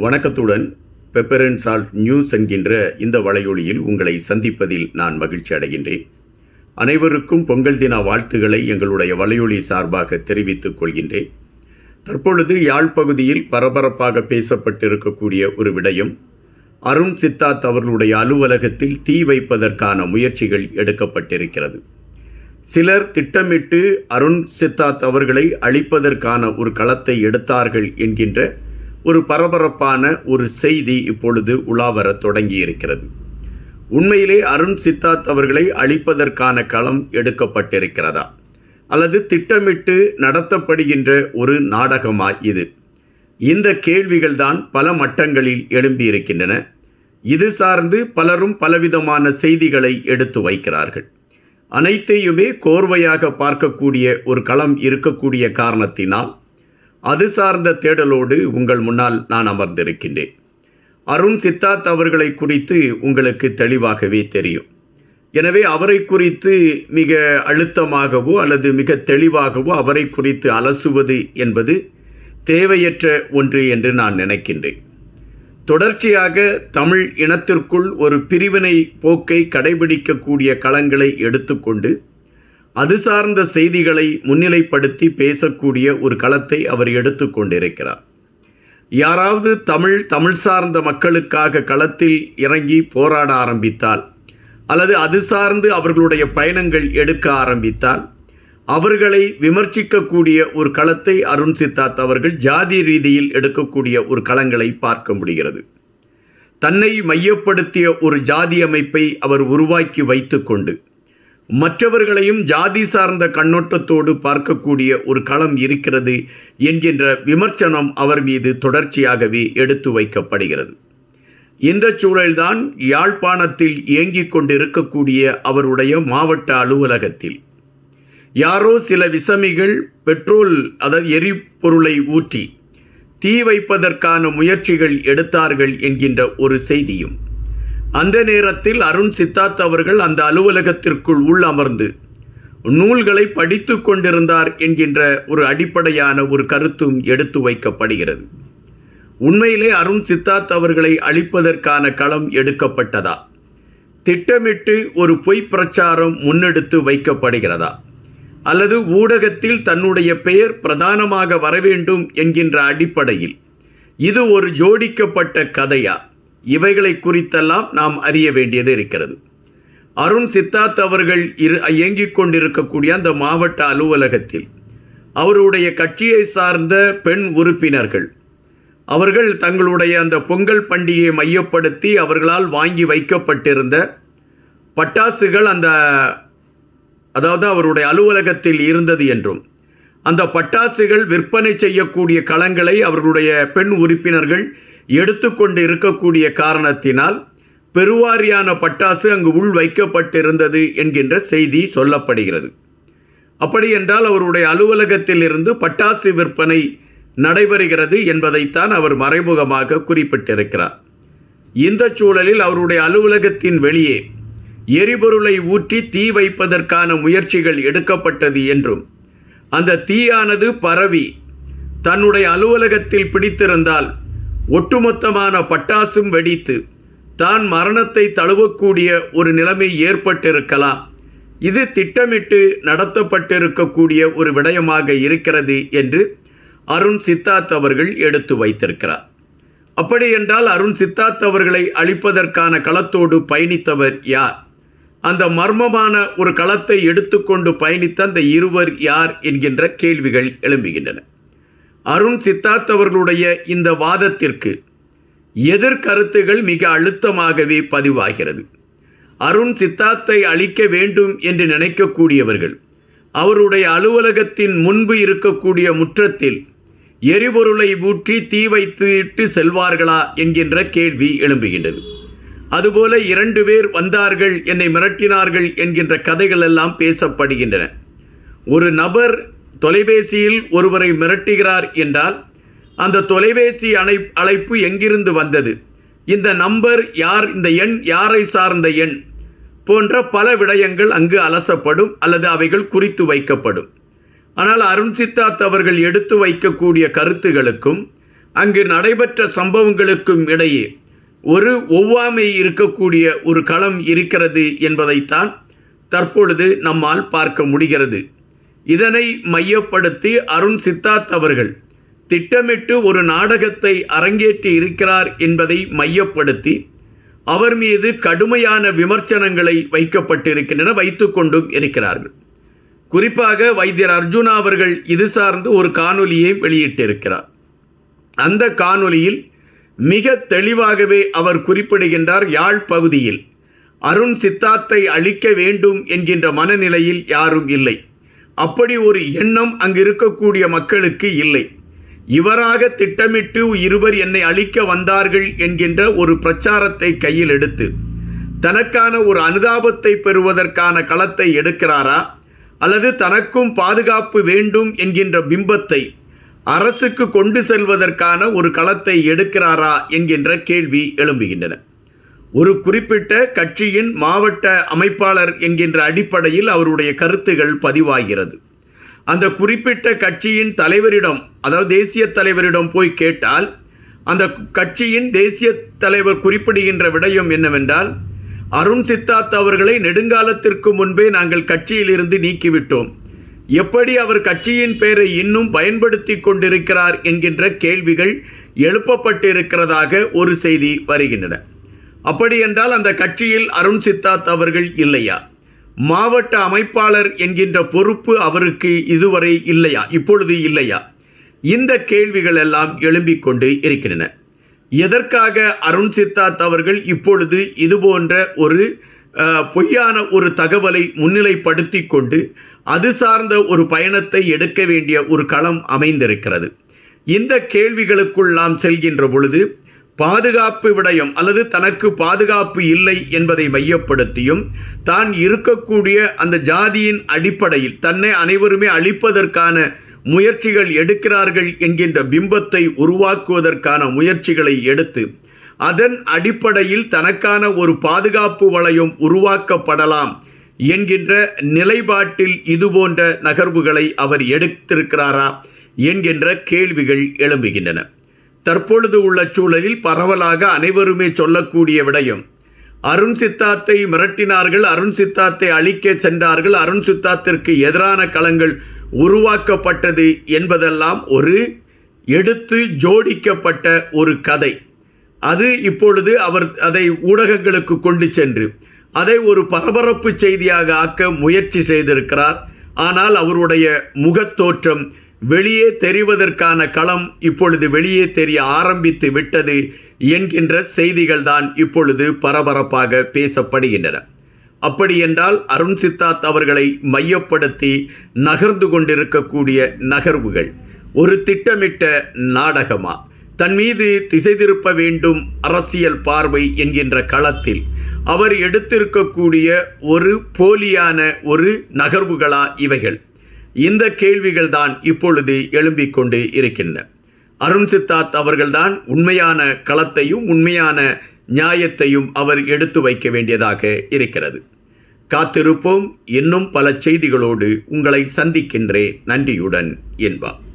வணக்கத்துடன் pepper and salt news என்கின்ற இந்த வலையொலியில் உங்களை சந்திப்பதில் நான் மகிழ்ச்சி அடைகின்றேன். அனைவருக்கும் பொங்கல் தின வாழ்த்துக்களை எங்களுடைய வலையொலி சார்பாக தெரிவித்துக் கொள்கின்றேன். தற்பொழுது யாழ் பகுதியில் பரபரப்பாக பேசப்பட்டிருக்கக்கூடிய ஒரு விடயம் அருண் சித்தார்த் அவர்களுடைய அலுவலகத்தில் தீ வைப்பதற்கான முயற்சிகள் எடுக்கப்பட்டிருக்கிறது. சிலர் திட்டமிட்டு அருண் சித்தார்த் அவர்களை அழிப்பதற்கான ஒரு களத்தை எடுத்தார்கள் என்கின்ற ஒரு பரபரப்பான ஒரு செய்தி இப்பொழுது உலாவரத் தொடங்கியிருக்கிறது. உண்மையிலே அருண் சித்தார்த் அவர்களை அழிப்பதற்கான களம் எடுக்கப்பட்டிருக்கிறதா? அல்லது திட்டமிட்டு நடத்தப்படுகின்ற ஒரு நாடகமா இது? இந்த கேள்விகள்தான் பல மட்டங்களில் எழும்பியிருக்கின்றன. இது சார்ந்து பலரும் பலவிதமான செய்திகளை எடுத்து வைக்கிறார்கள். அனைத்தையுமே கோர்வையாக பார்க்கக்கூடிய ஒரு களம் இருக்கக்கூடிய காரணத்தினால் அது சார்ந்த தேடலோடு உங்கள் முன்னால் நான் அமர்ந்திருக்கின்றேன். அருண் சித்தார்த் அவர்களை குறித்து உங்களுக்கு தெளிவாகவே தெரியும். எனவே அவரை குறித்து மிக அழுத்தமாகவோ அல்லது மிக தெளிவாகவோ அவரை குறித்து அலசுவது என்பது தேவையற்ற ஒன்று என்று நான் நினைக்கின்றேன். தொடர்ச்சியாக தமிழ் இனத்திற்குள் ஒரு பிரிவினை போக்கை கடைபிடிக்கக்கூடிய களங்களை எடுத்துக்கொண்டு அது சார்ந்த செய்திகளை முன்னிலைப்படுத்தி பேசக்கூடிய ஒரு களத்தை அவர் எடுத்துக்கொண்டிருக்கிறார் யாராவது தமிழ் தமிழ் சார்ந்த மக்களுக்காக களத்தில் இறங்கி போராட ஆரம்பித்தால் அல்லது அது சார்ந்து அவர்களுடைய பயணங்கள் எடுக்க ஆரம்பித்தால் அவர்களை விமர்சிக்கக்கூடிய ஒரு களத்தை அருண் சித்தார்த் அவர்கள் ஜாதி ரீதியில் எடுக்கக்கூடிய ஒரு களங்களை பார்க்க முடிகிறது. தன்னை மையப்படுத்திய ஒரு ஜாதி அமைப்பை அவர் உருவாக்கி வைத்துக்கொண்டு மற்றவர்களையும் ஜாதி சார்ந்த கண்ணோட்டத்தோடு பார்க்கக்கூடிய ஒரு களம் இருக்கிறது என்கின்ற விமர்சனம் அவர் மீது தொடர்ச்சியாகவே எடுத்து வைக்கப்படுகிறது. இந்த சூழல்தான் யாழ்ப்பாணத்தில் இயங்கிக் கொண்டிருக்கக்கூடிய அவருடைய மாவட்ட அலுவலகத்தில். யாரோ சில விசமிகள் பெட்ரோல் அதாவது எரிபொருளை ஊற்றி தீ வைப்பதற்கான முயற்சிகள் எடுத்தார்கள் என்கின்ற ஒரு செய்தியும் அந்த நேரத்தில் அருண் சித்தார்த் அவர்கள் அந்த அலுவலகத்திற்குள் உள் அமர்ந்து நூல்களை படித்து கொண்டிருந்தார் என்கின்ற ஒரு அடிப்படையான ஒரு கருத்தும் எடுத்து வைக்கப்படுகிறது. உண்மையிலே அருண் சித்தார்த் அவர்களை அழிப்பதற்கான களம் எடுக்கப்பட்டதா? திட்டமிட்டு ஒரு பொய் பிரச்சாரம் முன்னெடுத்து வைக்கப்படுகிறதா? அல்லது ஊடகத்தில் தன்னுடைய பெயர் பிரதானமாக வரவேண்டும் என்கின்ற அடிப்படையில் இது ஒரு ஜோடிக்கப்பட்ட கதையா? இவைகளை குறித்தெல்லாம் நாம் அறிய வேண்டியது இருக்கிறது. அருண் சித்தார்த் அவர்கள் இரு இயங்கிக் கொண்டிருக்கக்கூடிய அந்த மாவட்ட அலுவலகத்தில் அவருடைய கட்சியை சார்ந்த பெண் உறுப்பினர்கள் அவர்கள் தங்களுடைய அந்த பொங்கல் பண்டிகையை மையப்படுத்தி அவர்களால் வாங்கி வைக்கப்பட்டிருந்த பட்டாசுகள் அந்த அதாவது அவருடைய அலுவலகத்தில் இருந்தது என்றும் அந்த பட்டாசுகள் விற்பனை செய்யக்கூடிய களங்களை அவர்களுடைய பெண் உறுப்பினர்கள் எடுத்துக்கொண்டு இருக்கக்கூடிய காரணத்தினால் பெருவாரியான பட்டாசு அங்கு உள் வைக்கப்பட்டிருந்தது என்கின்ற செய்தி சொல்லப்படுகிறது. அப்படியென்றால் அவருடைய அலுவலகத்தில் இருந்து பட்டாசு விற்பனை நடைபெறுகிறது என்பதைத்தான் அவர் மறைமுகமாக குறிப்பிட்டிருக்கிறார். இந்த சூழலில் அவருடைய அலுவலகத்தின் வெளியே எரிபொருளை ஊற்றி தீ வைப்பதற்கான முயற்சிகள் எடுக்கப்பட்டது என்றும் அந்த தீயானது பரவி தன்னுடைய அலுவலகத்தில் பிடித்திருந்தால் ஒட்டுமொத்தமான பட்டாசும் வெடித்து தான் மரணத்தை தழுவக்கூடிய ஒரு நிலைமை ஏற்பட்டிருக்கலாம். இது திட்டமிட்டு நடத்தப்பட்டிருக்கக்கூடிய ஒரு விடயமாக இருக்கிறது என்று அருண் சித்தார்த் அவர்கள் எடுத்து வைத்திருக்கிறார். அப்படி என்றால் அருண் சித்தார்த் அவர்களை அழிப்பதற்கான களத்தோடு பயணித்தவர் யார்? அந்த மர்மமான ஒரு களத்தை எடுத்துக்கொண்டு பயணித்த அந்த இருவர் யார் என்கின்ற கேள்விகள் எழும்புகின்றன. அருண் சித்தார்த் அவர்களுடைய இந்த வாதத்திற்கு எதிர்கருத்துகள் மிக அழுத்தமாகவே பதிவாகிறது. அருண் சித்தார்த்தை அழிக்க வேண்டும் என்று நினைக்கக்கூடியவர்கள் அவருடைய அலுவலகத்தின் முன்பு இருக்கக்கூடிய முற்றத்தில் எரிபொருளை ஊற்றி தீ வைத்துவிட்டு செல்வார்களா என்கின்ற கேள்வி எழும்புகின்றது. அதுபோல இரண்டு பேர் வந்தார்கள் என்னை மிரட்டினார்கள் என்கின்ற கதைகள் எல்லாம் பேசப்படுகின்றன. ஒரு நபர் தொலைபேசியில் ஒருவரை மிரட்டுகிறார் என்றால் அந்த தொலைபேசி அணை அழைப்பு எங்கிருந்து வந்தது? இந்த நம்பர் யார் இந்த எண் யாரை சார்ந்த எண்? போன்ற பல விடயங்கள் அங்கு அலசப்படும் அல்லது அவைகள் குறித்து வைக்கப்படும். ஆனால் அருண் சித்தார்த் அவர்கள் எடுத்து வைக்கக்கூடிய கருத்துகளுக்கும் அங்கு நடைபெற்ற சம்பவங்களுக்கும் இடையே ஒரு ஒவ்வாமை இருக்கக்கூடிய ஒரு களம் இருக்கிறது என்பதைத்தான் தற்பொழுது நம்மால் பார்க்க முடிகிறது. இதனை மையப்படுத்தி அருண் சித்தார்த் அவர்கள் திட்டமிட்டு ஒரு நாடகத்தை அரங்கேற்றி இருக்கிறார் என்பதை மையப்படுத்தி அவர் மீது கடுமையான விமர்சனங்களை வைக்கப்பட்டிருக்கின்றன வைத்துக்கொண்டும் இருக்கிறார்கள். குறிப்பாக வைத்தியர் அர்ஜுனா அவர்கள் இது சார்ந்து ஒரு காணொலியை வெளியிட்டிருக்கிறார். அந்த காணொலியில் மிக தெளிவாகவே அவர் குறிப்பிடுகின்றார் யாழ் பகுதியில் அருண் சித்தார்த்தை அழிக்க வேண்டும் என்கின்ற மனநிலையில் யாரும் இல்லை. அப்படி ஒரு எண்ணம் அங்கு இருக்கக்கூடிய மக்களுக்கு இல்லை. இவராக திட்டமிட்டு இருவர் என்னை அழிக்க வந்தார்கள் என்கின்ற ஒரு பிரச்சாரத்தை கையில் எடுத்து தனக்கான ஒரு அனுதாபத்தை பெறுவதற்கான களத்தை எடுக்கிறாரா? அல்லது தனக்கும் பாதுகாப்பு வேண்டும் என்கின்ற பிம்பத்தை அரசுக்கு கொண்டு செல்வதற்கான ஒரு களத்தை எடுக்கிறாரா? என்கின்ற கேள்வி எழும்புகின்றன. ஒரு குறிப்பிட்ட கட்சியின் மாவட்ட அமைப்பாளர் என்கின்ற அடிப்படையில் அவருடைய கருத்துகள் பதிவாகிறது. அந்த குறிப்பிட்ட கட்சியின் தலைவரிடம் அதாவது தேசிய தலைவரிடம் போய் கேட்டால் அந்த கட்சியின் தேசிய தலைவர் குறிப்பிடுகின்ற விடயம் என்னவென்றால் அருண் சித்தார்த் அவர்களை நெடுங்காலத்திற்கு முன்பே நாங்கள் கட்சியிலிருந்து நீக்கிவிட்டோம். எப்படி அவர் கட்சியின் பெயரை இன்னும் பயன்படுத்தி கொண்டிருக்கிறார் என்கின்ற கேள்விகள் எழுப்பப்பட்டிருக்கிறதாக ஒரு செய்தி வருகின்றன. அப்படி என்றால் அந்த கட்சியில் அருண் சித்தார்த் அவர்கள் இல்லையா? மாவட்ட அமைப்பாளர் என்கின்ற பொறுப்பு அவருக்கு இதுவரை இல்லையா? இப்பொழுது இல்லையா? இந்த கேள்விகள் எல்லாம் எழும்பிக் கொண்டு இருக்கின்றன. எதற்காக அருண் சித்தார்த் அவர்கள் இப்பொழுது இது போன்ற ஒரு பொய்யான ஒரு தகவலை முன்னிலைப்படுத்தி கொண்டு அது சார்ந்த ஒரு பயணத்தை எடுக்க வேண்டிய ஒரு களம் அமைந்திருக்கிறது. இந்த கேள்விகளுக்குள் நாம் செல்கின்ற பொழுது பாதுகாப்பு விடயம் அல்லது தனக்கு பாதுகாப்பு இல்லை என்பதை மையப்படுத்தியும் தான் இருக்கக்கூடிய அந்த ஜாதியின் அடிப்படையில் தன்னை அனைவருமே அழிப்பதற்கான முயற்சிகள் எடுக்கிறார்கள் என்கின்ற பிம்பத்தை உருவாக்குவதற்கான முயற்சிகளை எடுத்து அதன் அடிப்படையில் தனக்கான ஒரு பாதுகாப்பு வளையம் உருவாக்கப்படலாம் என்கின்ற நிலைப்பாட்டில் இதுபோன்ற நகர்வுகளை அவர் எடுத்திருக்கிறாரா என்கின்ற கேள்விகள் எழும்புகின்றன. தற்பொழுது உள்ள சூழலில் பரவலாக அனைவருமே சொல்லக்கூடிய விடயம். அருண் சித்தார்த்தை மிரட்டினார்கள் அருண் சித்தார்த்தை அழிக்க சென்றார்கள் அருண் சித்தார்த்திற்கு எதிரான களங்கள் உருவாக்கப்பட்டது என்பதெல்லாம் ஒரு எடுத்து ஜோடிக்கப்பட்ட ஒரு கதை. அது இப்பொழுது அவர் அதை ஊடகங்களுக்கு கொண்டு சென்று அதை ஒரு பரபரப்பு செய்தியாக ஆக்க முயற்சி செய்திருக்கிறார். ஆனால் அவருடைய முகத்தோற்றம் வெளியே தெரிவதற்கான களம் இப்பொழுது வெளியே தெரிய ஆரம்பித்து விட்டது என்கின்ற செய்திகள் தான் இப்பொழுது பரபரப்பாக பேசப்படுகின்றன. அப்படியென்றால் அருண் சித்தார்த் அவர்களை மையப்படுத்தி நகர்ந்து கொண்டிருக்கக்கூடிய நகர்வுகள். ஒரு திட்டமிட்ட நாடகமா? தன் மீது திசை திருப்ப வேண்டும் அரசியல் பார்வை என்கின்ற களத்தில் அவர் எடுத்திருக்கக்கூடிய ஒரு போலியான ஒரு நகர்வுகளா இவைகள்? இந்த கேள்விகள் தான் இப்பொழுது எழும்பிக் கொண்டு இருக்கின்றன. அருண் சித்தார்த் அவர்கள்தான் உண்மையான களத்தையும் உண்மையான நியாயத்தையும் அவர் எடுத்து வைக்க வேண்டியதாக இருக்கிறது. காத்திருப்போம். இன்னும் பல செய்திகளோடு உங்களை சந்திக்கின்றேன். நன்றியுடன் என்பார்.